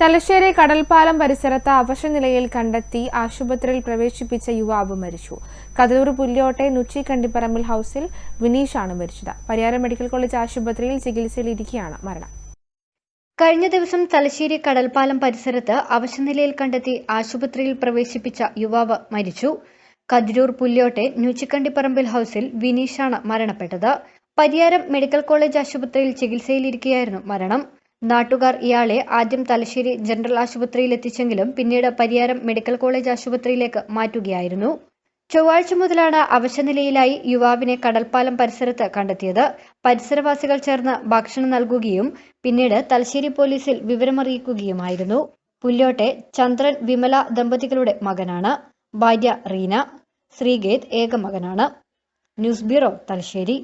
തലശ്ശേരി കടൽപ്പാലം പരിസരത്ത് അവശനിലയിൽ കണ്ടെത്തി ആശുപത്രിയിൽ പ്രവേശിപ്പിച്ച യുവാവ് മരിച്ചു. കതിരൂർ പുല്യോട്ടെ നുച്ചി കണ്ടിപ്പറമ്പിൽ ഹൌസിൽ വിനീഷാണ് മരിച്ചത്. പരിയാരം മെഡിക്കൽ കോളേജ് ആശുപത്രിയിൽ ചികിത്സയിലിരിക്കെയാണ് മരണം. കഴിഞ്ഞ ദിവസം തലശ്ശേരി കടൽപ്പാലം പരിസരത്ത് അവശനിലയിൽ കണ്ടെത്തി ആശുപത്രിയിൽ പ്രവേശിപ്പിച്ച യുവാവ് മരിച്ചു. കതിരൂർ പുല്യോട്ടെ ന്യൂച്ചിക്കണ്ടിപ്പറമ്പിൽ ഹൌസിൽ വിനീഷാണ് മരണപ്പെട്ടത്. പരിയാരം മെഡിക്കൽ കോളേജ് ആശുപത്രിയിൽ ചികിത്സയിലിരിക്കെയായിരുന്നു മരണം. നാട്ടുകാർ ഇയാളെ ആദ്യം തലശ്ശേരി ജനറൽ ആശുപത്രിയിൽ എത്തിച്ചെങ്കിലും പിന്നീട് പരിയാരം മെഡിക്കൽ കോളേജ് ആശുപത്രിയിലേക്ക് മാറ്റുകയായിരുന്നു. ചൊവ്വാഴ്ച മുതലാണ് അവശനിലയിലായി യുവാവിനെ കടൽപ്പാലം പരിസരത്ത് കണ്ടെത്തിയത്. പരിസരവാസികൾ ചേർന്ന് ഭക്ഷണം നൽകുകയും പിന്നീട് തലശ്ശേരി പോലീസിൽ വിവരമറിയിക്കുകയുമായിരുന്നു. പുല്ലോട്ടെ ചന്ദ്രൻ വിമല ദമ്പതികളുടെ മകനാണ്. ഭാര്യ റീന ശ്രീഗേത് ഏക മകനാണ്. News bureau Thalassery.